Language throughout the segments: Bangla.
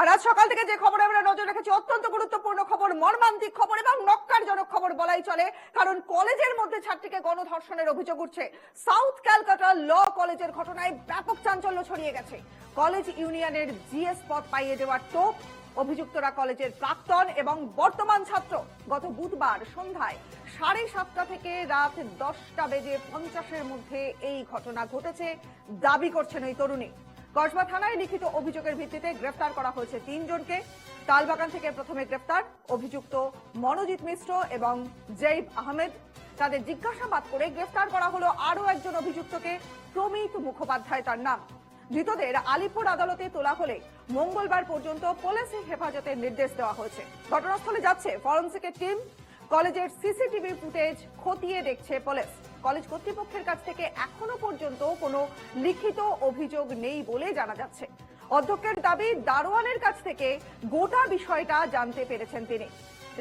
আর আজ সকাল থেকে যে খবরে আমরা নজর রেখেছি, অত্যন্ত গুরুত্বপূর্ণ খবর, মর্মান্তিক খবর এবং নক্কারজনক খবর বলাই চলে, কারণ কলেজের মধ্যে ছাত্রীকে গণধর্ষণের অভিযোগ উঠছে। সাউথ ক্যালকাটা ল কলেজের ঘটনায় ব্যাপক চাঞ্চল্য ছড়িয়ে গেছে। কলেজ ইউনিয়নের জিএস পদ পাইয়ে দেওয়ার টোপ অভিযুক্তরা কলেজের প্রাক্তন এবং বর্তমান ছাত্র গত বুধবার সন্ধ্যায় সাড়ে সাতটা থেকে রাত দশটা বেজে পঞ্চাশের মধ্যে এই ঘটনা ঘটেছে, দাবি করছেন ওই তরুণী। কসবা থানায় লিখিত অভিযোগের ভিত্তিতে গ্রেফতার করা হয়েছে তিনজনকে। তালবাগান থেকে প্রথমে গ্রেফতার অভিযুক্ত মনোজিৎ মিশ্র এবং জৈব আহমেদ। তাদের জিজ্ঞাসাবাদ করে গ্রেফতার করা হলো আরও একজন অভিযুক্তকে, প্রমিত মুখোপাধ্যায় তার নাম। ধৃতদের আলিপুর আদালতে তোলা হলে মঙ্গলবার পর্যন্ত পুলিশ হেফাজতের নির্দেশ দেওয়া হয়েছে। ঘটনাস্থলে যাচ্ছে ফরেন্সিকের টিম। কলেজের সিসিটিভি ফুটেজ খতিয়ে দেখছে পুলিশ। কলেজ কর্তৃপক্ষের কাছ থেকে এখনও পর্যন্ত কোনো লিখিত অভিযোগ নেই বলে জানা যাচ্ছে। অধ্যক্ষের দাবি, দারোয়ানের কাছ থেকে গোটা বিষয়টা জানতে পেরেছেন তিনি।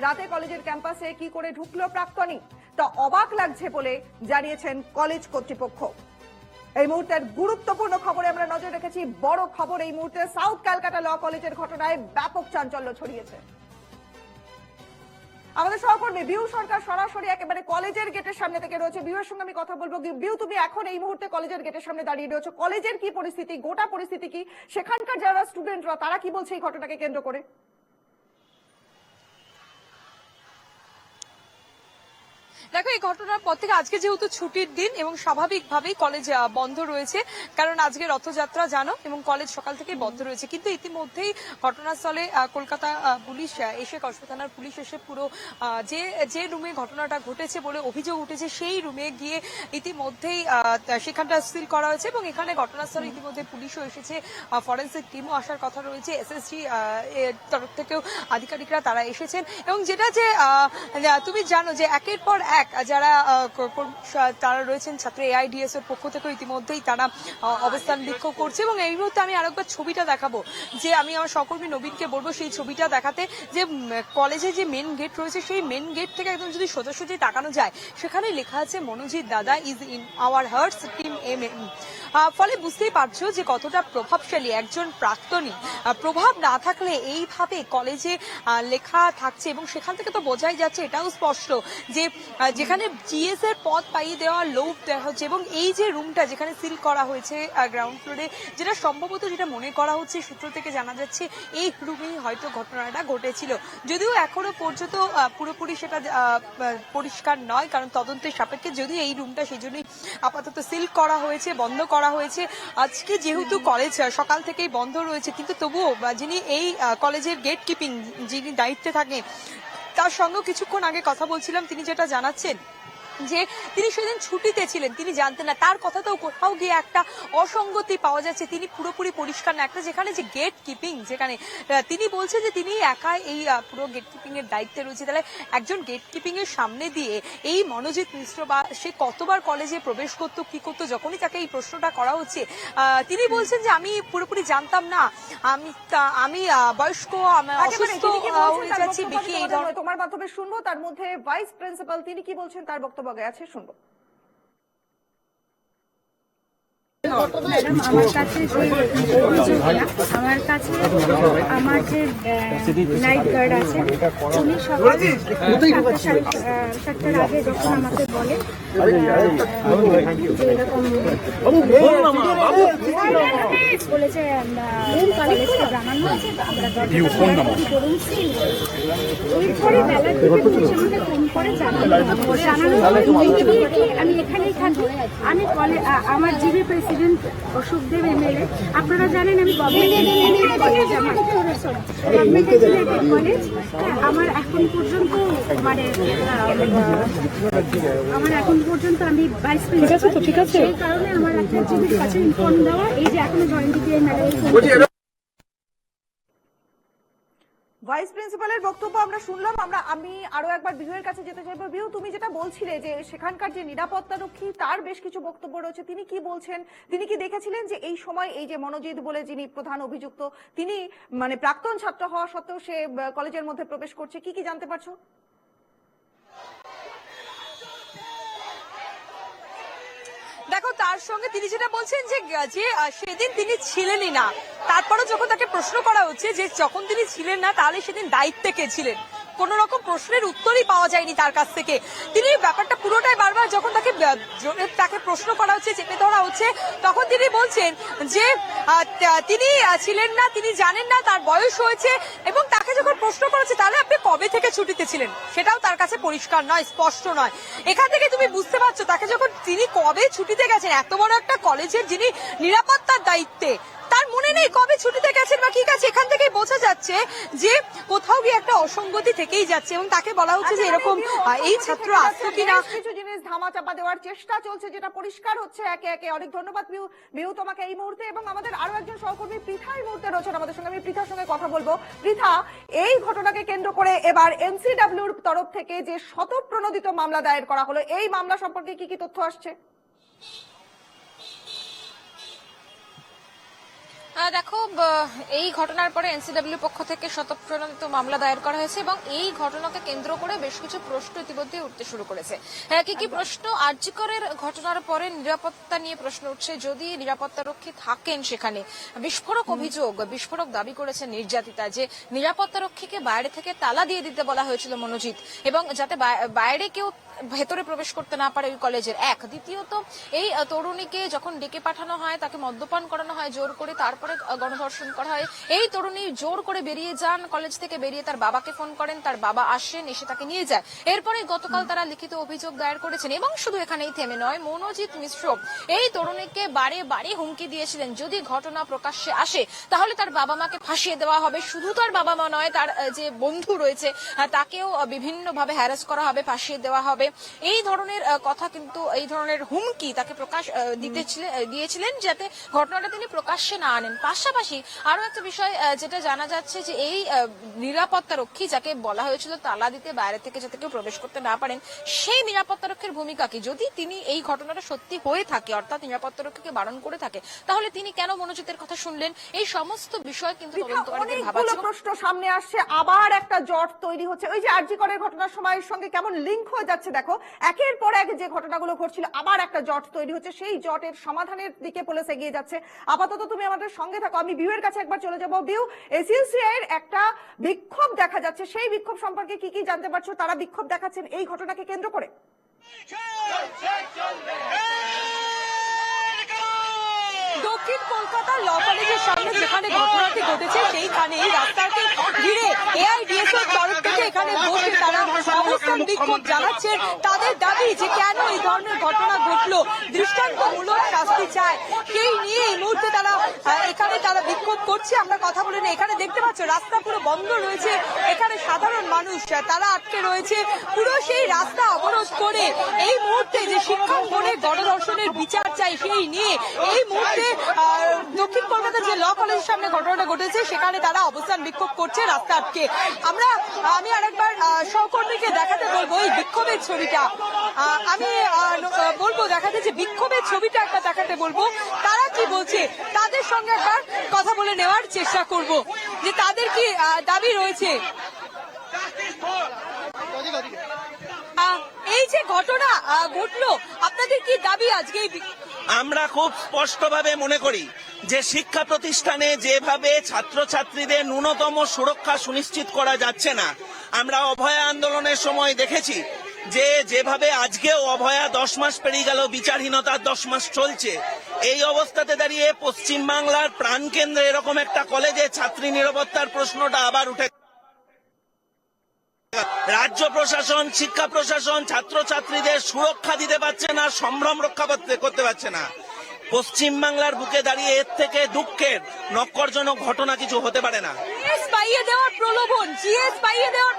রাতে কলেজের ক্যাম্পাসে কি করে ঢুকলো প্রাক্তনী, তা অবাক লাগছে বলে জানিয়েছেন কলেজ কর্তৃপক্ষ। এই মুহূর্তের গুরুত্বপূর্ণ খবরে আমরা নজর রেখেছি। বড় খবর, এই মুহূর্তে সাউথ ক্যালকাটা ল কলেজের ঘটনায় ব্যাপক চাঞ্চল্য ছড়িয়েছে। আমাদের সহকর্মী বিউ সরকার সরাসরি একেবারে কলেজের গেটের সামনে থেকে রয়েছে। বিউয়ের সঙ্গে আমি কথা বলব। বিউ, তুমি এখন এই মুহূর্তে কলেজের গেটের সামনে দাঁড়িয়ে রয়েছে। কলেজের কি পরিস্থিতি, গোটা পরিস্থিতি কি? সেখানকার যারা স্টুডেন্টরা তারা কি বলছে এই ঘটনাকে কেন্দ্র করে? দেখো এই ঘটনার পর থেকে আজকে যেহেতু ছুটির দিন এবং স্বাভাবিকভাবেই কলেজ বন্ধ রয়েছে কারণ আজকে রথযাত্রা জানো? এবং কলেজ সকাল থেকেই বন্ধ রয়েছে। কিন্তু ইতিমধ্যেই ঘটনাস্থলে কলকাতা পুলিশ এসে কসবা থানার পুলিশ এসে পুরো যে যে রুমে ঘটনাটা ঘটেছে বলে অভিযোগ উঠেছে সেই রুমে গিয়ে ইতিমধ্যেই সেখানটা সিল করা হয়েছে এবং এখানে ঘটনাস্থলে ইতিমধ্যে পুলিশও এসেছে ফরেন্সিক টিমও আসার কথা রয়েছে এসএসজি তরফ থেকেও আধিকারিকরা তারা এসেছেন। এবং যেটা যে আহ, তুমি জানো যে একের পর এক যারা তারা রয়েছেন ছাত্র এআইডিএস এর পক্ষ থেকে ইতিমধ্যেই তারা অবস্থান বিক্ষোভ করছে এবং এই মুহূর্তে আমি আরেকবার ছবিটা দেখাবো। যে আমি আমার সহকর্মী নবীনকে বলব সেই ছবিটা দেখাতে যে কলেজে যে মেন গেট রয়েছে সেই মেন গেট থেকে একদম যদি সোজাসুজি তাকানো যায়, সেখানে লেখা আছে, মনোজিৎ দাদা is in our hearts team M M ফলে বুঝতেই পারছ যে কতটা প্রভাবশালী একজন প্রাক্তনী। প্রভাব না থাকলে এইভাবে কলেজে লেখা থাকছে এবং সেখান থেকে তো বোঝাই যাচ্ছে, এটাও স্পষ্ট যে যেখানে জিএস এর পদ পাইয়ে দেওয়ার লোভ দেওয়া হচ্ছে এবং এই যে রুমটা যেখানে সিল করা হয়েছে গ্রাউন্ড ফ্লোরে যেটা সম্ভবত যেটা মনে করা হচ্ছে সূত্র থেকে জানা যাচ্ছে এই রুমেই হয়তো ঘটনাটা ঘটেছিল। যদিও এখনও পর্যন্ত পুরোপুরি সেটা পরিষ্কার নয় কারণ তদন্তের সাপেক্ষে যদি এই রুমটা সেই জন্যই আপাতত সিল করা হয়েছে বন্ধ করা হয়েছে। আজকে যেহেতু কলেজ সকাল থেকেই বন্ধ রয়েছে কিন্তু তবুও যিনি এই কলেজের গেট কিপিং যিনি দায়িত্বে থাকেন তার সঙ্গে কিছুক্ষণ আগে কথা বলছিলাম তিনি যেটা জানাচ্ছেন যে তিনি সেদিন ছুটিতে ছিলেন তিনি জানতেন না। তার কথাতেও কোথাও গিয়ে একটা অসঙ্গতি পাওয়া যাচ্ছে। তিনি পুরোপুরি পরিষ্কার না। একটা যেখানে যে গেট কিপিং যেখানে তিনি বলছেন যে তিনি একা এই পুরো গেট কিপিং এর দায়িত্বে রয়েছে। তাহলে একজন গেট কিপিং এর সামনে দিয়ে এই মনোজিৎ মিশ্র বা সে কতবার কলেজে প্রবেশ করতো কি করতো যখনই তাকে এই প্রশ্নটা করা হচ্ছে আহ, তিনি বলছেন যে আমি পুরোপুরি জানতাম না। আমি আমি বয়স্ক অসুস্থ হয়ে যাচ্ছি এই ধরনের তোমার মাধ্যমে শুনব তার মধ্যে ভাইস প্রিন্সিপাল তিনি কি বলছেন তার বক্তব্য আগে আছে শুনব আমার কাছে যে আমার কাছে আমার যে নাইট গার্ড আছে উনি সকাল আগে যখন আমাকে বলে বলেছে আমি এখানেই থাকি আমি কলে আমার জিবি প্রেসিডেন্ট অশোকদেব এমএলএ আপনারা জানেন আমি গভর্নমেন্ট কলেজ আমার এখন পর্যন্ত মানে আমার এখন পর্যন্ত আমি ভাইস আছে সেই কারণে আমার একটা জিবির কাছে ইনফর্ম দেওয়া এই যে এখনও জয়েন্ট দিয়ে ম্যাডাম ভাইস প্রিন্সিপালের বক্তব্য আমরা শুনলাম, আমরা, আমি আরও একবার বিহুয়ের কাছে যেতে চাইব। বিহু, তুমি যেটা বলছিলে যে সেখানকার যে নিরাপত্তা রক্ষী তার বেশ কিছু বক্তব্য রয়েছে। তিনি কি বলছেন? তিনি কি দেখেছিলেন যে এই সময় এই যে মনোজিৎ বলে যিনি প্রধান অভিযুক্ত, তিনি মানে প্রাক্তন ছাত্র হওয়া সত্ত্বেও সে কলেজের মধ্যে প্রবেশ করছে? কি কি জানতে পারছ দেখো তার সঙ্গে তিনি যেটা বলছেন যে যে সেদিন তিনি ছিলেনই না। তারপরে যখন তাকে প্রশ্ন করা হচ্ছে যে, যখন তিনি ছিলেন না, তাহলে সেদিন দায়িত্বে কে ছিলেন? কোন রকম প্রশ্নের উত্তরই পাওয়া যায়নি তার কাছ থেকে। তিনি ব্যাপারটা পুরোটাই বারবার যখন তাকে তাকে প্রশ্ন করা হচ্ছে, চেপে ধরা হচ্ছে, তখন তিনি বলছেন যে তিনি ছিলেন না, তিনি জানেন না, তার বয়স হয়েছে, এবং তাকে যখন প্রশ্ন করা হচ্ছে, তাহলে আপনি কবে থেকে ছুটিতে ছিলেন? সেটাও তার কাছে পরিষ্কার নয়, স্পষ্ট নয়। এখান থেকে তুমি বুঝতে পারছ, তাকে যখন তিনি কবে ছুটিতে গেছেন, এত বড় একটা কলেজের যিনি নিরাপত্তার দায়িত্বে মনে নেই কবে ছুটিতে গেছেন বা কি গেছে এখান থেকেই বোঝা যাচ্ছে যে কোথাও গিয়ে একটা অসঙ্গতি থেকেই যাচ্ছে এবং তাকে বলা হচ্ছে যে এরকম এই ছাত্র আসতো কিনা? কিছু জিনিস ধামা চাপা দেওয়ার চেষ্টা চলছে যেটা পরিষ্কার হচ্ছে একে একে। অনেক ধন্যবাদ মিউ তোমাকে এই মুহূর্তে এবং আমাদের আরও একজন সহকর্মী পৃথা এই মুহূর্তে রয়েছেন আমাদের সঙ্গে। আমি পৃথার সঙ্গে কথা বলব। পৃথা এই ঘটনাকে কেন্দ্র করে এবার এনসিডব্লিউর তরফ থেকে যে শতপ্রণোদিত মামলা দায়ের করা হলো এই মামলা সম্পর্কে কি কি তথ্য আসছে? দেখো এই ঘটনার পরে এনসিডব্লিউ পক্ষ থেকে শতপ্রণোদিত মামলা দায়ের করা হয়েছে এবং এই ঘটনাকে কেন্দ্র করে বেশ কিছু প্রশ্ন ইতিমধ্যে উঠতে শুরু করেছে। হ্যাঁ, কি কি প্রশ্ন আর্যিকরের ঘটনার পরে নিরাপত্তা নিয়ে প্রশ্ন উঠছে যদি নিরাপত্তা রক্ষী থাকেন সেখানে। বিস্ফোরক অভিযোগ বিস্ফোরক দাবি করেছে নির্যাতিতা যে নিরাপত্তা রক্ষীকে বাইরে থেকে তালা দিয়ে দিতে বলা হয়েছিল মনোজিৎ এবং যাতে বাইরে কেউ ভেতরে প্রবেশ করতে না পারে ওই কলেজের। এক। দ্বিতীয়ত, এই তরুণীকে যখন ডেকে পাঠানো হয়, তাকে মদ্যপান করানো হয় জোর করে, তারপরে গণধর্ষণ করা হয়। এই তরুণী জোর করে বেরিয়ে যান, কলেজ থেকে বেরিয়ে তার বাবাকে ফোন করেন, তার বাবা আসেন, এসে তাকে নিয়ে যায় এরপরে গতকাল তারা লিখিত অভিযোগ দায়ের করেছেন। এবং শুধু এখানেই থেমে নয়, মনোজিৎ মিশ্র এই তরুণীকে বারে বারে হুমকি দিয়েছিলেন। যদি ঘটনা প্রকাশ্যে আসে, তাহলে তার বাবা মাকে ফাঁসিয়ে দেওয়া হবে। শুধু তার বাবা মা নয়, তার যে বন্ধু রয়েছে তাকেও বিভিন্নভাবে হ্যারাস করা হবে, ফাঁসিয়ে দেওয়া হবে। এই ধরনের কথা কিন্তু এই ধরনের হুমকি তাকে প্রকাশ দিতে দিয়েছিলেন যাতে ঘটনাটা তিনি প্রকাশ্যে না আনেন। পাশাপাশি আরও একটা বিষয় যেটা জানা যাচ্ছে যে এই নিরাপত্তা রক্ষী যাকে বলা হয়েছিল তালা দিতে বাইরে থেকে যাতে কেউ প্রবেশ করতে না পারেন সেই নিরাপত্তা রক্ষীর ভূমিকা কি? যদি তিনি এই ঘটনাটা সত্যি হয়ে থাকে অর্থাৎ নিরাপত্তা রক্ষীকে বারণ করে থাকে তাহলে তিনি কেন মনোজিতের কথা শুনলেন? এই সমস্ত বিষয় কিন্তু তদন্তকারীদের ভাবাচ্ছে প্রশ্ন সামনে আসছে আবার একটা জট তৈরি হচ্ছে। ওই যে আরজি করের ঘটনার সময়ের সঙ্গে কেমন লিঙ্ক হয়ে যাচ্ছে দেখো, একের পর এক যে ঘটনাগুলো ঘটছিল, আবার একটা জট তৈরি হচ্ছে। সেই জটের সমাধানের দিকে পুলিশ এগিয়ে যাচ্ছে। আপাতত তুমি আমাদের সঙ্গে থাকো। আমি বিউয়ের কাছে একবার চলে যাব। বিউ এসিউসিআইয়ের একটা বিক্ষোভ দেখা যাচ্ছে। সেই বিক্ষোভ সম্পর্কে কি কি জানতে পারছ? তারা বিক্ষোভ দেখাচ্ছেন এই ঘটনাকে কেন্দ্র করে। দক্ষিণ কলকাতার ল কলেজের সামনে যেখানে ঘটনাটি ঘটেছে, সেইখানে এই রাস্তাকে ঘিরে এআইডিএসএর তরফ থেকে এখানে বসে তারা অবস্থান বিক্ষোভ তাদের দাবি যে কেন এই ধরনের ঘটনা ঘটলো, দৃষ্টান্তমূলক শাস্তি চায় সেই নিয়ে এই মুহূর্তে তারা এখানে তারা বিক্ষোভ করছে, আমরা কথা বলে নিই। এখানে দেখতে পাচ্ছ, রাস্তা পুরো বন্ধ রয়েছে। এখানে সাধারণ মানুষ তারা আটকে রয়েছে। পুরো সেই রাস্তা অবরোধ করে এই মুহূর্তে যে শিক্ষক বোর্ডে গণধর্ষণের বিচার চাই সেই নিয়ে এই মুহূর্তে আহ, দক্ষিণ কলকাতার যে ল কলেজের সামনে ঘটনাটা ঘটেছে সেখানে তারা অবস্থান বিক্ষোভ করছে রাস্তা আটকে। আমরা আমি আরেকবার সহকর্মীকে দেখাতে বলব এই বিক্ষোভের ছবিটা। আমি বলব দেখাতে যে বিক্ষোভের ছবিটা একটা দেখাতে বলব। তারা কি বলছে? তাদের সঙ্গে একবার কথা বলে নেওয়ার চেষ্টা করব। যে তাদের কি দাবি রয়েছে? এই যে ঘটনা ঘটলো আপনাদের কি দাবি আজকে আমরা খুব স্পষ্টভাবে মনে করি যে শিক্ষা প্রতিষ্ঠানে যেভাবে ছাত্রছাত্রীদের ন্যূনতম সুরক্ষা সুনিশ্চিত করা যাচ্ছে না, আমরা অভয়া আন্দোলনের সময় দেখেছি যে যেভাবে আজকেও অভয়া দশ মাস পেরিয়ে গেল বিচারহীনতার দশ মাস চলছে, এই অবস্থাতে দাঁড়িয়ে পশ্চিমবাংলার প্রাণকেন্দ্রে এরকম একটা কলেজে ছাত্রী নিরাপত্তার প্রশ্নটা আবার উঠে রাজ্য প্রশাসন শিক্ষা প্রশাসন ছাত্রছাত্রীদের সুরক্ষা দিতে পারছে না সম্ভ্রম রক্ষা করতে- পারছে না। পশ্চিমবাংলার বুকে দাঁড়িয়ে এর থেকে দুঃখের নক্করজনক ঘটনা কিছু হতে পারে না। দেওয়ার প্রলোভন দেওয়ার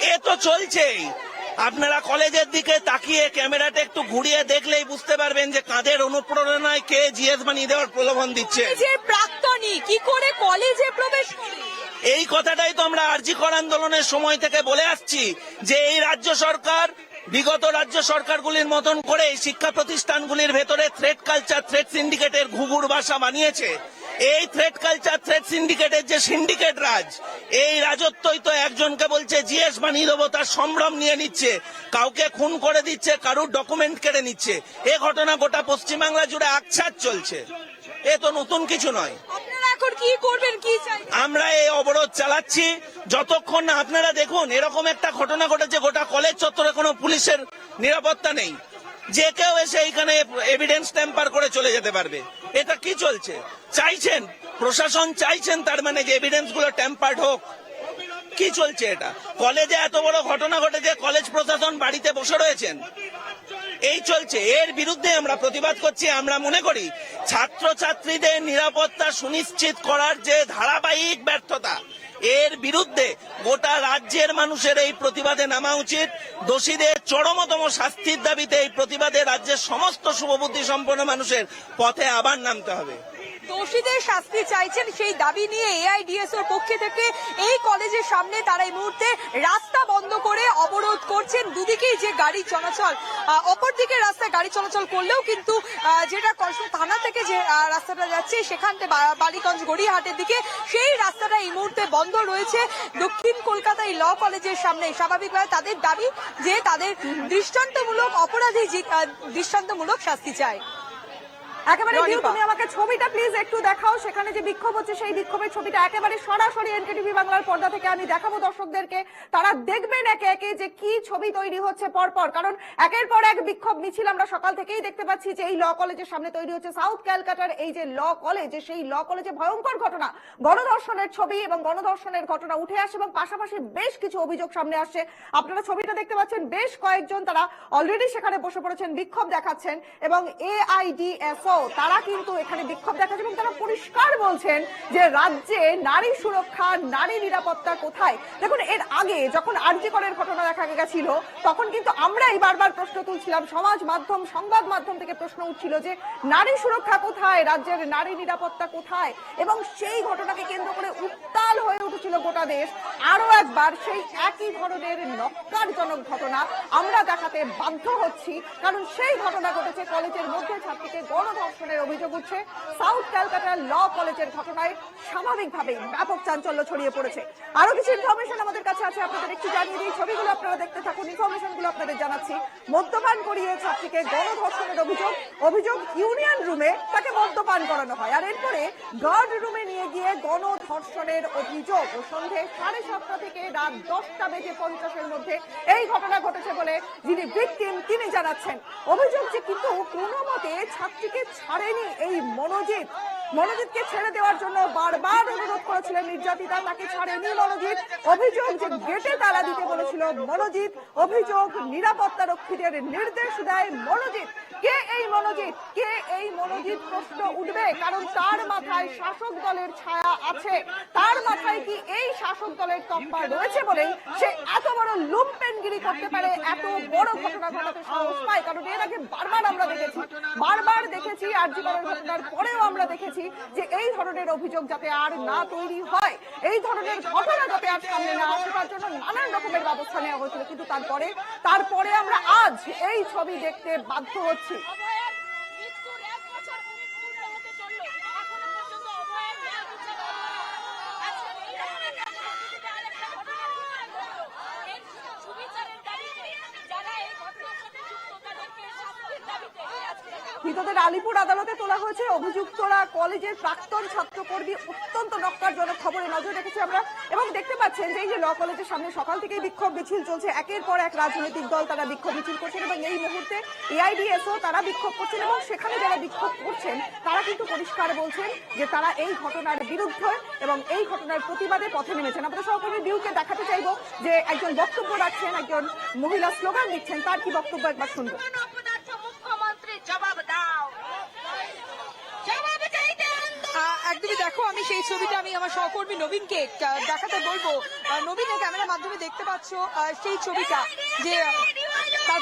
এ তো চলছেই। আপনারা কলেজের দিকে তাকিয়ে ক্যামেরাটা একটু ঘুরিয়ে দেখলেই বুঝতে পারবেন যে কাদের অনুপ্রেরণায় কে জিএস বানিয়ে দেওয়ার প্রলোভন দিচ্ছে। প্রাক্তনী কি করে কলেজে প্রবেশ করে? এই কথাটাই তো আমরা আরজি কর আন্দোলনের সময় থেকে বলে আসছি যে এই রাজ্য সরকার, বিগত রাজ্য সরকারগুলির মতন করে শিক্ষা প্রতিষ্ঠানগুলির ভেতরে থ্রেড কালচার থ্রেড সিন্ডিকেটের ঘুঘুর বাসা বানিয়েছে। এই থ্রেড কালচার থ্রেড সিন্ডিকেটের যে সিন্ডিকেট রাজ, এই রাজত্বই তো একজনকে বলছে, জিএস বানিয়ে দেবো, তার সম্ভ্রম নিয়ে নিচ্ছে। কাউকে খুন করে দিচ্ছে, কারুর ডকুমেন্ট কেড়ে নিচ্ছে। এ ঘটনা গোটা পশ্চিমবাংলা জুড়ে আকছাত চলছে। এ তো নতুন কিছু নয়। এখন কি করবেন, কি চাই? আমরা এই অবরোধ চালাচ্ছি। যতক্ষণ না আপনারা দেখুন, এরকম একটা ঘটনা ঘটেছে, গোটা কলেজ চত্বরে কোনো পুলিশের নিরাপত্তা নেই। যে কেউ এসে এইখানে এভিডেন্স ট্যাম্পার করে চলে যেতে পারবে। এটা কি চলছে? চাইছেন, প্রশাসন চাইছেন তার মানে যে এভিডেন্সগুলো ট্যাম্পার্ড হোক। কি চলছে এটা? কলেজে এত বড় ঘটনা ঘটেছে, কলেজ প্রশাসন বাড়িতে বসে রয়েছেন। এই চলছে। এর বিরুদ্ধে আমরা প্রতিবাদ করছি, আমরা মনে করি ছাত্র ছাত্রীদের নিরাপত্তা সুনিশ্চিত করার যে ধারাবাহিক ব্যর্থতা, এর বিরুদ্ধে গোটা রাজ্যের মানুষের এই প্রতিবাদে নামা উচিত। দোষীদের চরমতম শাস্তির দাবিতে এই প্রতিবাদে রাজ্যের সমস্ত শুভবুদ্ধি সম্পন্ন মানুষের পথে আবার নামতে হবে। দোষীদের শাস্তি চাইছেন সেই দাবি নিয়ে এআইডিএস এর পক্ষে থেকে এই কলেজের সামনে তারা এই মুহূর্তে রাস্তা বন্ধ করে অবরোধ করছেন। দুদিকেই যে গাড়ি চলাচল অপরদিকে রাস্তায় গাড়ি চলাচল করলেও কিন্তু যেটা কসমো থানা থেকে যে রাস্তাটা যাচ্ছে, সেখান থেকে বালিগঞ্জ গড়িয়াহাটের দিকে সেই রাস্তাটা এই মুহূর্তে বন্ধ রয়েছে। দক্ষিণ কলকাতায় ল কলেজের সামনে স্বাভাবিকভাবে তাদের দাবি যে তাদের দৃষ্টান্তমূলক অপরাধী দৃষ্টান্তমূলক শাস্তি চায়। একেবারে। ভিউ, তুমি আমাকে ছবিটা প্লিজ একটু দেখাও। সেখানে যে বিক্ষোভ হচ্ছে সেই বিক্ষোভের ছবিটা একেবারে সরাসরি এনকেটিভি বাংলার পর্দা থেকে আমি দেখাবো দর্শকদেরকে। তারা দেখবেন একে একে যে কি ছবি তৈরি হচ্ছে পরপর। কারণ একের পর এক বিক্ষোভ মিছিল আমরা সকাল থেকেই দেখতে পাচ্ছি যে এই ল কলেজের সামনে তৈরি হচ্ছে সাউথ ক্যালকাটার এই যে ল কলেজ সেই ল কলেজে ভয়ঙ্কর ঘটনা। গণধর্ষণের ছবি এবং গণধর্ষণের ঘটনা উঠে আসে এবং পাশাপাশি বেশ কিছু অভিযোগ সামনে আসছে আপনারা ছবিটা দেখতে পাচ্ছেন বেশ কয়েকজন তারা অলরেডি সেখানে বসে পড়েছেন বিক্ষোভ দেখাচ্ছেন এবং এআইডিএসও তারা কিন্তু এখানে বিক্ষোভ দেখাচ্ছে এবং তারা পরিষ্কার বলছেন যে রাজ্যে নারী সুরক্ষা, নারী নিরাপত্তা কোথায়? দেখুন, এর আগে যখন আরজিকরের ঘটনা দেখা গেছিল, তখন কিন্তু আমরাই বারবার প্রশ্ন তুলছিলাম। সমাজ মাধ্যম, সংবাদ মাধ্যম থেকে প্রশ্ন উঠছিল যে নারী সুরক্ষা কোথায়? রাজ্যের নারী নিরাপত্তা কোথায়? এবং সেই ঘটনাকে কেন্দ্র করে উত্তাল হয়ে উঠেছিল গোটা দেশ। আরও একবার সেই একই ধরনের নক্কারজনক ঘটনা আমরা দেখাতে বাধ্য হচ্ছি, কারণ সেই ঘটনা ঘটেছে কলেজের মধ্যে, ছাত্রীকে গণধর্ষণের অভিযোগ উঠছে। সাউথ ক্যালকাটার ল কলেজের ঘটনায় স্বাভাবিকভাবেই ব্যাপক চাঞ্চল্য ছড়িয়ে পড়েছে। আরও কিছু ইনফরমেশন আমাদের কাছে আছে, আপনাদের একটু জানিয়ে দিই। ছবিগুলো আপনারা দেখতে থাকুন ইনফরমেশনগুলো আপনাদের জানাচ্ছি। মদ্যপান করিয়ে ছাত্রীকে গণধর্ষণের অভিযোগ অভিযোগ ইউনিয়ন রুমে তাকে মদ্যপান করানো হয়। আর এরপরে গার্ড রুমে নিয়ে গিয়ে গণধর্ষণের অভিযোগ। ও সন্ধে সাড়ে সাতটা থেকে রাত দশটা বেজে পঞ্চাশের মধ্যে এই ঘটনা ঘটেছে বলে যিনি ভিকটিম তিনি জানাচ্ছেন। অভিযোগ যে কিন্তু কোনো মতে ছাত্রীকে ছাড়েনি। এই মনোজিৎ, মনোজিৎকে ছেড়ে দেওয়ার জন্য বারবার অনুরোধ করেছিলেন নির্যাতিতা, তাকে ছাড়েনি মনোজিৎ। অভিযোগ যে গেটে তালা দিতে বলেছিল মনোজিৎ, অভিযোগ নিরাপত্তা রক্ষীদের নির্দেশ দেয় মনোজিৎ। কে এই মনোজিৎ? কে এই মনোজিৎ প্রশ্ন উঠবে? কারণ তার মাথায় শাসক দলের ছায়া আছে। তার মাথায় কি এই শাসক দলের তপ্পা রয়েছে বলেই সে এত বড় লুম্পেনগিরি করতে পারে, এত বড় ঘটনা ঘটাতে সাহস পায়? কারণ এর আগে বারবার আমরা দেখেছি, বারবার দেখেছি আর্যিকরের ঘটনার পরেও আমরা দেখেছি যে এই ধরনের অভিযোগ যাতে আর না তৈরি হয়, এই ধরনের ঘটনা যাতে আর সামনে না আসে, তার জন্য নানান রকমের ব্যবস্থা নেওয়া হয়েছিল। কিন্তু তারপরে তারপরে আমরা আজ এই ছবি দেখতে বাধ্য হচ্ছি। মৃত্যুর এক বছর পূর্ণ হতে চলল এখনও পর্যন্ত অভয়ের ন্যায় বিচার হলো না। আজকে এই ধরনের রাজনীতিতে আরেকটা ঘটনা ঘটলো। এই সুবিচারের দাবিতে যারা এই ঘটনার সাথে যুক্ত তাদেরকে শাস্তির দাবিতে আজকে ধৃতদের আলিপুর আদালতে তোলা হয়েছে অভিযুক্তরা কলেজের প্রাক্তন ছাত্রকর্মী অত্যন্ত নক্কারজনক খবরে নজর রেখেছি আমরা। এবং দেখতে পাচ্ছেন যে এই যে ল কলেজের সামনে সকাল থেকেই বিক্ষোভ মিছিল চলছে। একের পর এক রাজনৈতিক দল তারা বিক্ষোভ মিছিল করছেন এবং এই মুহূর্তে এআইডিএসও তারা বিক্ষোভ করছেন এবং সেখানে যারা বিক্ষোভ করছেন, তারা কিন্তু পরিষ্কার বলছেন যে তারা এই ঘটনার বিরুদ্ধে এবং এই ঘটনার প্রতিবাদে পথে নেমেছেন। আমাদের সহকর্মী বিউকে দেখাতে চাইব যে একজন বক্তব্য রাখছেন, একজন মহিলা স্লোগান দিচ্ছেন। তার কি বক্তব্য একবার শুনব অপদার্থ মুখ্যমন্ত্রী জবাব দাও জবাব চাইতে আহ, একদমই দেখো আমি সেই ছবিটা আমি আমার সহকর্মী নবীনকে দেখাতে বলব। আহ, নবীনের ক্যামেরার মাধ্যমে দেখতে পাচ্ছ সেই ছবিটা যে তার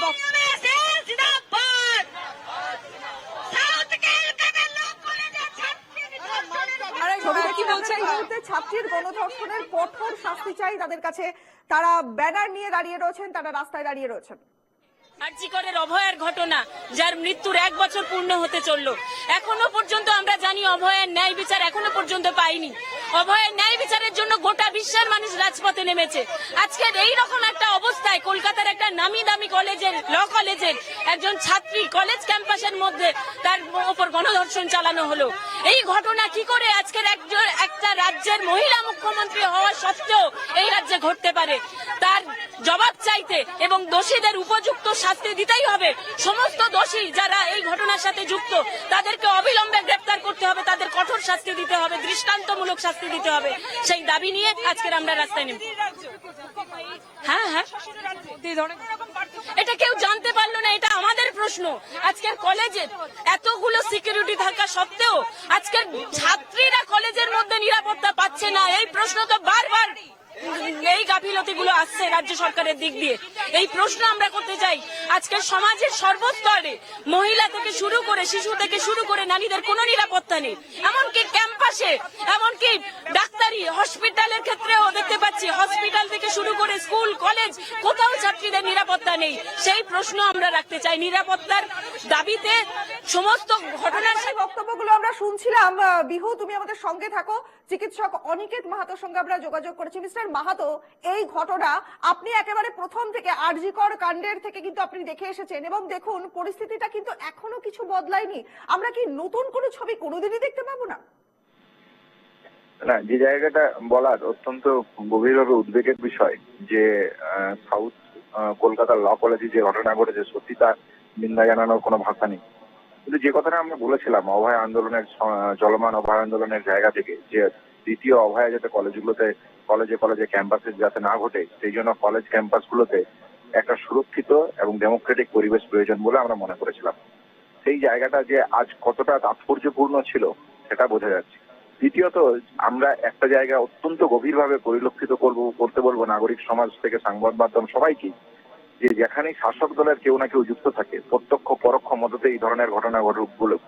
ছাত্রীর গণধর্ষণের কঠোর শাস্তি চাই তাদের কাছে। তারা ব্যানার নিয়ে দাঁড়িয়ে রয়েছেন তারা রাস্তায় দাঁড়িয়ে রয়েছেন। আরজিকরের অভয়ার ঘটনা যার মৃত্যুর এক বছর পূর্ণ হতে চলল। এখনও পর্যন্ত আমরা জানি অভয়ের ন্যায় বিচার এখনও পর্যন্ত পাইনি। অভয়ের ন্যায় বিচারের জন্য গোটা বিশ্বের মানুষ রাজপথে নেমেছে। আজকের এই রকম একটা অবস্থায় কলকাতার একটা নামি দামি কলেজের, ল কলেজের একজন ছাত্রী কলেজ ক্যাম্পাসের মধ্যে তার ওপর গণধর্ষণ চালানো হলো। এই ঘটনা কি করে আজকের একজন, একটা রাজ্যের মহিলা মুখ্যমন্ত্রী হওয়া সত্ত্বেও এই রাজ্যে ঘটতে পারে? তার জবাব চাইতে এবং দোষীদের উপযুক্ত শাস্তি দিতেই হবে। সমস্ত দোষী যারা এই ঘটনার সাথে যুক্ত, তাদেরকে অবিলম্বে গ্রেপ্তার করতে হবে, তাদের কঠোর শাস্তি দিতে হবে, দৃষ্টান্তমূলক শাস্তি দিতে হবে। সেই দাবি নিয়ে আজকের আমরা রাস্তায় নেব হ্যাঁ হ্যাঁ। এটা কেউ জানতে পারল না, এটা আমাদের প্রশ্ন। আজকের কলেজে এতগুলো সিকিউরিটি থাকা সত্ত্বেও আজকের ছাত্রীরা কলেজের মধ্যে নিরাপত্তা পাচ্ছে না, এই প্রশ্ন তো বারবার। এই গাফিলতি গুলো আসছে রাজ্য সরকারের দিক দিয়ে। এই প্রশ্ন আমরা করতে চাই আজকের সমাজের সর্বস্তরে মহিলা থেকে শুরু করে শিশু থেকে শুরু করে নারীদের কোনো নিরাপত্তা নেই। এমনকি ক্যাম্পাসে, এমনকি ডাক্তারি, হসপিটালের ক্ষেত্রেও দেখতে পাচ্ছি, হসপিটাল থেকে শুরু করে স্কুল, কলেজ, কোথাও ছাত্রীদের নিরাপত্তা নেই। সেই প্রশ্ন আমরা রাখতে চাই, নিরাপত্তার দাবিতে সমস্ত ঘটনার সেই বক্তব্যগুলো আমরা শুনছিলাম। বিহু, তুমি আমাদের সঙ্গে থাকো। চিকিৎসক অনিকেত মাহাতোর সঙ্গে আমরা যোগাযোগ করেছি। মিস্টার মাহাতো, এই ঘটনা আপনি একেবারে প্রথম থেকে আরজিকর কাণ্ডের থেকে কিন্তু আপনি দেখে এসেছেন এবং দেখুন, পরিস্থিতিটা কিন্তু এখনও কিছু বদলায়নি। আমরা কি নতুন কোনো ছবি কোনোদিনই দেখতে পাবো না? না, যে জায়গাটা বলার অত্যন্ত গভীরভাবে উদ্বেগের বিষয়, যে সাউথ কলকাতার ল কলেজে যে ঘটনা ঘটেছে, সত্যি তার নিন্দা জানানোর কোনো ভাষা নেই। কিন্তু যে কথাটা আমরা বলেছিলাম, অভয় আন্দোলনের চলমান অভয় আন্দোলনের জায়গা থেকে, যে দ্বিতীয় অভয় যাতে কলেজগুলোতে কলেজে কলেজে ক্যাম্পাসে যাতে না ঘটে, সেই জন্য কলেজ ক্যাম্পাসগুলোতে একটা সুরক্ষিত এবং ডেমোক্রেটিক পরিবেশ প্রয়োজন বলে আমরা মনে করেছিলাম। সেই জায়গাটা যে আজ কতটা তাৎপর্যপূর্ণ ছিল, সেটা বোঝা যাচ্ছে। দ্বিতীয়ত, আমরা একটা জায়গা অত্যন্ত গভীরভাবে পরিলক্ষিত করব, করতে বলব নাগরিক সমাজ থেকে সংবাদ মাধ্যম সবাইকে, যে যেখানেই শাসক দলের কেউ না কেউ যুক্ত থাকে, প্রত্যক্ষ পরোক্ষ মদতে এই ধরনের ঘটনা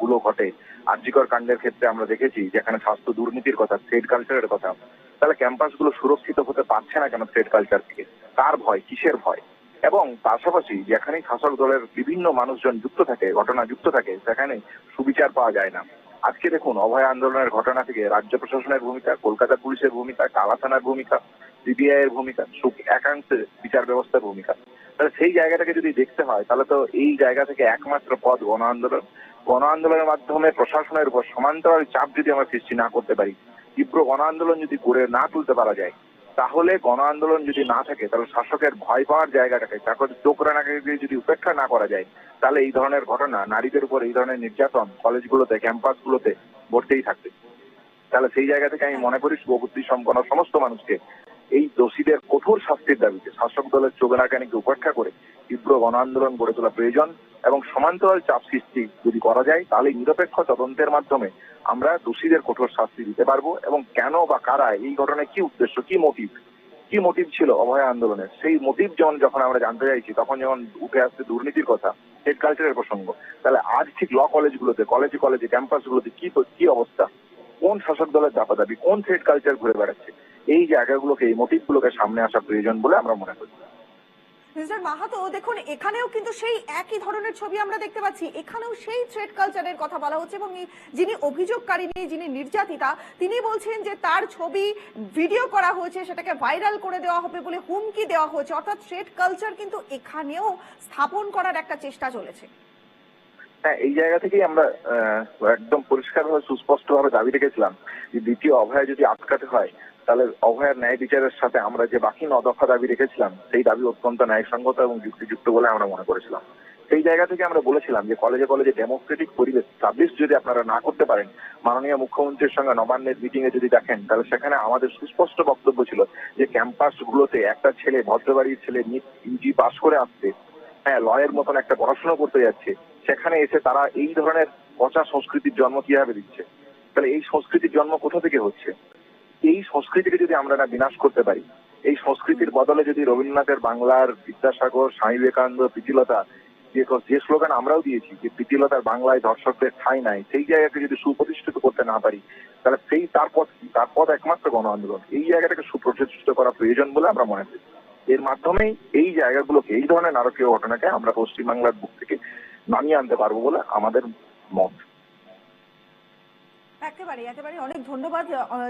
গুলো ঘটে। আর্যিকর কাণ্ডের ক্ষেত্রে আমরা দেখেছি, যেখানে স্বাস্থ্য দুর্নীতির কথা স্টেট কালচারের কথা তাহলে ক্যাম্পাসগুলো সুরক্ষিত হতে পারছে না কেন স্টেট কালচার থেকে? কার ভয়, কিসের ভয়? এবং পাশাপাশি যেখানেই শাসক দলের বিভিন্ন মানুষজন যুক্ত থাকে, ঘটনা যুক্ত থাকে, সেখানে সুবিচার পাওয়া যায় না। আজকে দেখুন, অভয় আন্দোলনের ঘটনা থেকে রাজ্য প্রশাসনের ভূমিকা, কলকাতা পুলিশের ভূমিকা কালা থানার ভূমিকা, সিবিআই এর ভূমিকা একাংশে বিচার ব্যবস্থার ভূমিকা। তাহলে সেই জায়গাটাকে যদি দেখতে হয়, তাহলে তো এই জায়গা থেকে একমাত্র পথ গণ আন্দোলন। গণ আন্দোলনের মাধ্যমে প্রশাসনের উপর সমান্তরাল চাপ যদি আমরা সৃষ্টি না করতে পারি তীব্র গণ আন্দোলন যদি গড়ে না তুলতে পারা যায়, তাহলে গণ আন্দোলন যদি না থাকে, তাহলে শাসকের ভয় পাওয়ার জায়গাটাকে, তারপর চোখ রানাকে যদি উপেক্ষা না করা যায়, তাহলে এই ধরনের ঘটনা নারীদের উপর এই ধরনের নির্যাতন কলেজগুলোতে, ক্যাম্পাসগুলোতে ঘটতেই থাকবে। তাহলে সেই জায়গা থেকে আমি মনে করি শুভবুদ্ধি সম্পন্ন সমস্ত মানুষকে এই দোষীদের কঠোর শাস্তির দাবিতে, শাসক দলের চোখ রাখানিকে উপেক্ষা করে তীব্র গণ আন্দোলন গড়ে তোলা প্রয়োজন এবং সমান্তরাল চাপ সৃষ্টি যদি করা যায়, তাহলে নিরপেক্ষ তদন্তের মাধ্যমে আমরা দোষীদের কঠোর শাস্তি দিতে পারব এবং কেন বা কারা এই ঘটনায় কি উদ্দেশ্য, কি মোটিভ কি মোটিভ ছিল অভয় আন্দোলনের? সেই মোটিভ যেমন যখন আমরা জানতে চাইছি, তখন যেমন উঠে আসছে দুর্নীতির কথা হেড কালচারের প্রসঙ্গ, তাহলে আজ ঠিক ল কলেজগুলোতে কলেজে কলেজে ক্যাম্পাসগুলোতে কি কি অবস্থা? কোন শাসক দলের দাপা দাবি কোন থ্রেড কালচার ঘুরে বেড়াচ্ছে? এই জায়গাগুলোকে, এই মোটিভগুলোকে সামনে আসা প্রয়োজন বলে আমরা মনে করি। মিস্টার মাহাতো, দেখুন, এখানেও কিন্তু সেই একই ধরনের ছবি আমরা দেখতে পাচ্ছি। এখানেও সেই থ্রেড কালচারের কথা বলা হচ্ছে এবং যিনি অভিযোগকারিনী যিনি নির্যাতিতা, তিনি বলছেন যে তার ছবি ভিডিও করা হয়েছে, সেটাকে ভাইরাল করে দেওয়া হবে বলে হুমকি দেওয়া হয়েছে। অর্থাৎ থ্রেড কালচার কিন্তু এখানেও স্থাপন করার একটা চেষ্টা চলেছে। হ্যাঁ এই জায়গা থেকেই আমরা একদম পরিষ্কারভাবে, সুস্পষ্টভাবে দাবি রেখেছিলাম যে দ্বিতীয় অভয় যদি আটকাতে হয় তাহলে অভয়ের ন্যায় বিচারের সাথে আমরা যে বাকি ন দাবি রেখেছিলাম, সেই দাবি অত্যন্ত ন্যায়সঙ্গত এবং যুক্তিযুক্ত বলে আমরা মনে করেছিলাম। সেই জায়গা থেকে আমরা বলেছিলাম যে কলেজে কলেজে ডেমোক্রেটিক পরিবেশ স্টাবলিশ যদি আপনারা না করতে পারেন, মাননীয় মুখ্যমন্ত্রীর সঙ্গে নবান্নের মিটিং এ যদি দেখেন, তাহলে সেখানে আমাদের সুস্পষ্ট বক্তব্য ছিল যে ক্যাম্পাস গুলোতে একটা ছেলে, ভদ্রবাড়ির ছেলে ইউজি পাস করে আসছে হ্যাঁ লয়ের মতন একটা পড়াশোনা করতে যাচ্ছে, সেখানে এসে তারা এই ধরনের পচা সংস্কৃতির জন্ম কীভাবে দিচ্ছে? তাহলে এই সংস্কৃতির জন্ম কোথা থেকে হচ্ছে? এই সংস্কৃতিকে যদি আমরা না বিনাশ করতে পারি, এই সংস্কৃতির বদলে যদি রবীন্দ্রনাথের বাংলার বিদ্যাসাগর, স্বামী বিবেকানন্দ, প্রীতিলতা যে স্লোগান আমরাও দিয়েছি যে প্রীতিলতার বাংলায় দর্শকদের ঠাঁই নাই, সেই জায়গাকে যদি সুপ্রতিষ্ঠিত করতে না পারি, তাহলে সেই তার পথ কি? তার পথ একমাত্র গণ আন্দোলন এই জায়গাটাকে সুপ্রতিষ্ঠিত করা প্রয়োজন বলে আমরা মনে করি। এর মাধ্যমেই এই জায়গাগুলোকে, এই ধরনের নারকীয় ঘটনাকে আমরা পশ্চিমবাংলার বুক থেকে নামিয়ে আনতে পারব বলে আমাদের মত। একেবারে একেবারে অনেক ধন্যবাদ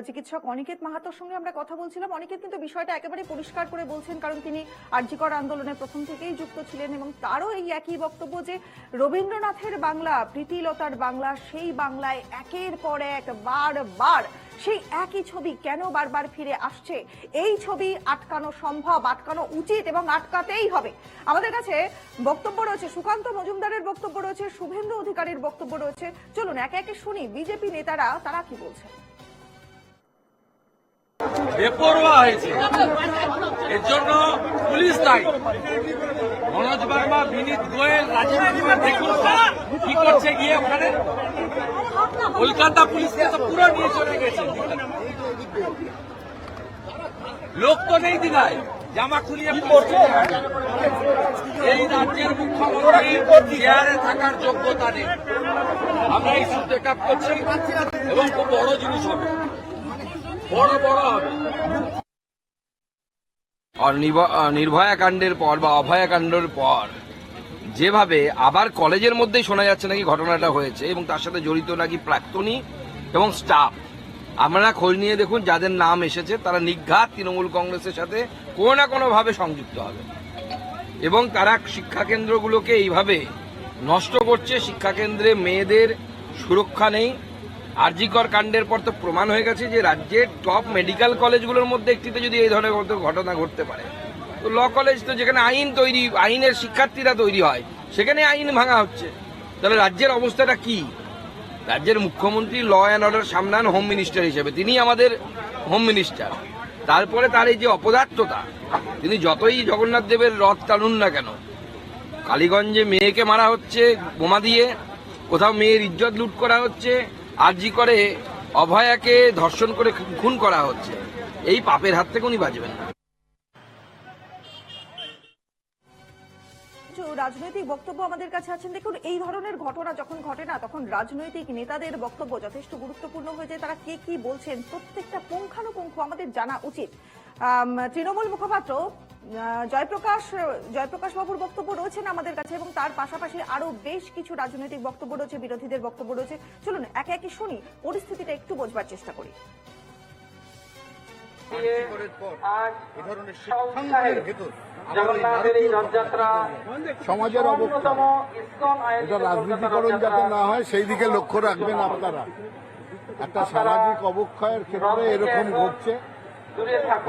চিকিৎসক অনিকেত মাহাতোর সঙ্গে আমরা কথা বলছিলাম। অনিকেত কিন্তু বিষয়টা একেবারে পরিষ্কার করে বলছেন, কারণ তিনি আর্যিকর আন্দোলনে প্রথম থেকেই যুক্ত ছিলেন এবং তারও এই একই বক্তব্য যে রবীন্দ্রনাথের বাংলা, প্রীতিলতার বাংলা, সেই বাংলায় একের পর এক বার বার সেই একই ছবি কেন বারবার ফিরে আসছে? এই ছবি আটকানো সম্ভব, আটকানো উচিত এবং আটকাতেই হবে। আমাদের কাছে বক্তব্য রয়েছে, সুকান্ত মজুমদারের বক্তব্য রয়েছে, শুভেন্দু অধিকারীর বক্তব্য রয়েছে। চলুন একে একে শুনি, বিজেপি নেতারা তারা কি বলছেন? বেপরোয়া হয়েছে। এর জন্য পুলিশ দায়ী মনোজ বার্মা, বিনীত গোয়েল, রাজীব দেখুন কি করছে গিয়ে ওখানে। কলকাতা পুলিশকে তো পুরো নিয়ে চলে গেছে। লোক তো নেই দিনায় জামা খুলিয়ে পড়ছে। এই রাজ্যের মুখ্যমন্ত্রী চেয়ারে থাকার যোগ্যতা নেই। আমরা এই সুযোগ করছি এবং খুব বড় জিনিস হবে। বড় বড় হবে। আর নির্ভয়া কাণ্ডের পর বা অভয়া কাণ্ডের পর যেভাবে আবার কলেজের মধ্যেই শোনা যাচ্ছে নাকি ঘটনাটা হয়েছে এবং তার সাথে জড়িত নাকি প্রাক্তনী এবং স্টাফ। আপনারা খোঁজ নিয়ে দেখুন যাদের নাম এসেছে, তারা নিঘাত তৃণমূল কংগ্রেসের সাথে কোনো না কোনোভাবে সংযুক্ত হবে। এবং তারা শিক্ষাকেন্দ্রগুলোকে এইভাবে নষ্ট করছে, শিক্ষাকেন্দ্রে মেয়েদের সুরক্ষা নেই। আরজিকর কাণ্ডের পর তো প্রমাণ হয়ে গেছে যে রাজ্যের টপ মেডিকেল কলেজগুলোর মধ্যে একটিতে যদি এই ধরনের ঘট- ঘটনা ঘটতে পারে তো ল কলেজ তো যেখানে আইন তৈরি, আইনের শিক্ষার্থীরা তৈরি হয়, সেখানে আইন ভাঙা হচ্ছে। তাহলে রাজ্যের অবস্থাটা কি? রাজ্যের মুখ্যমন্ত্রী ল অ্যান্ড অর্ডার সামলান হোম মিনিস্টার হিসেবে, তিনি আমাদের হোম মিনিস্টার তারপরে তার এই যে অপদার্থতা, তিনি যতই জগন্নাথ দেবের রথ টানুন না কেন, কালীগঞ্জে মেয়েকে মারা হচ্ছে বোমা দিয়ে, কোথাও মেয়ের ইজ্জত লুট করা হচ্ছে, আরজি করে অভয়াকে ধর্ষণ করে খুন করা হচ্ছে, এই পাপের হাত থেকে উনি বাঁচবেন না। রাজনৈতিক বক্তব্য আমাদের কাছে আছেন। দেখুন এই ধরনের ঘটনা যখন ঘটে না তখন রাজনৈতিক নেতাদের বক্তব্য যথেষ্ট গুরুত্বপূর্ণ হয়ে যায়। তারা কে কি বলছেন প্রত্যেকটা পুঙ্খানুপুঙ্খ আমাদের জানা উচিত। তৃণমূল মুখপাত্র জয়প্রকাশ জয়প্রকাশ বাবুর বক্তব্য রয়েছেন আমাদের কাছে এবং তার পাশাপাশি আরও বেশ কিছু রাজনৈতিক বক্তব্য রয়েছে বিরোধীদের বক্তব্য রয়েছে। চলুন একে একে শুনি পরিস্থিতিটা একটু বোঝবার চেষ্টা করি। সমাজের অবস্থা। এটা রাজনীতিকরণ যাতে না হয় সেই দিকে লক্ষ্য রাখবেন আপনারা। একটা সামাজিক অবক্ষয়ের ক্ষেত্রে এরকম ঘটছে।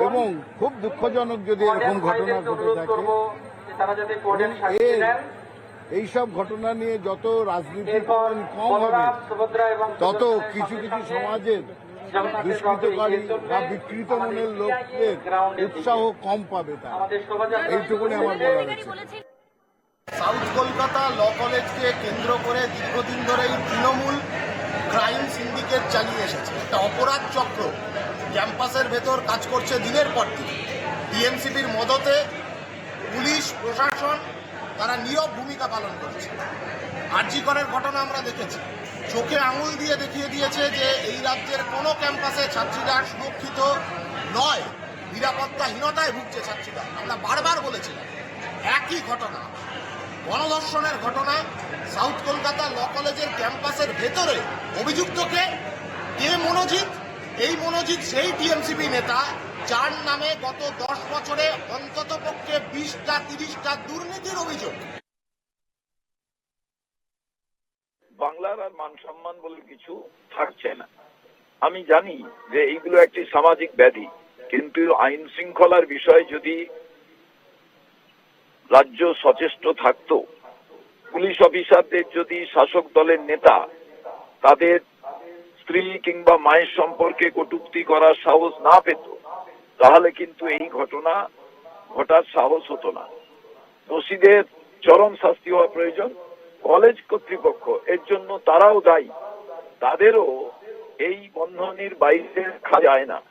এবং খুব দুঃখজনক যদি এরকম ঘটনা ঘটে থাকে। এইসব ঘটনা নিয়ে যত রাজনীতিকরণ কম হবে। তত কিছু কিছু সমাজের দুষ্কৃতকারী বা বিকৃত মনের লোকদের উৎসাহ কম পাবে তারা। এইটুকুনি আমার বলার আছে। সাউথ কলকাতা ল কলেজকে কেন্দ্র করে দীর্ঘদিন ধরেই তৃণমূল ক্রাইম সিন্ডিকেট চালিয়ে এসেছে। একটা অপরাধ চক্র। ক্যাম্পাসের ভেতর কাজ করছে দিনের পর দিন। টিএমসিপির মদতে পুলিশ প্রশাসন তারা নীরব ভূমিকা পালন করছে। আরজিকরের ঘটনা আমরা দেখেছি। চোখে আঙুল দিয়ে দেখিয়ে দিয়েছে যে এই রাজ্যের কোনো ক্যাম্পাসে ছাত্রীরা সুরক্ষিত নয়। নিরাপত্তাহীনতায় ভুগছে ছাত্রীরা। আমরা বারবার বলেছিলাম, একই ঘটনা, গণধর্ষণের ঘটনা, সাউথ কলকাতা ল কলেজের ক্যাম্পাসের ভেতরে। অভিযুক্তকে কে মনোজিৎ? এই মনোজিৎ সেই টিএমসিপি নেতা, যার নামে গত দশ বছরে অন্তত পক্ষে বিশটা, তিরিশটা দুর্নীতির অভিযোগ বাংলার আর মান সম্মান বলে কিছু থাকছে না। আমি জানি যে এইগুলো একটি সামাজিক ব্যাধি, কিন্তু আইন শৃঙ্খলার বিষয়ে যদি রাজ্য সচেষ্ট থাকতো, পুলিশ অফিসারদের যদি শাসক দলের নেতা তাদের স্ত্রী কিংবা মায়ের সম্পর্কে কটুক্তি করার সাহস না পেত, তাহলে কিন্তু এই ঘটনা ঘটার সাহস হতো না। দোষীদের চরম শাস্তি হওয়া প্রয়োজন। কলেজ কর্তৃপক্ষ এর জন্য তারাও দায়ী। তাদেরও এই বন্ধনীর বাইরে রাখা যায় না।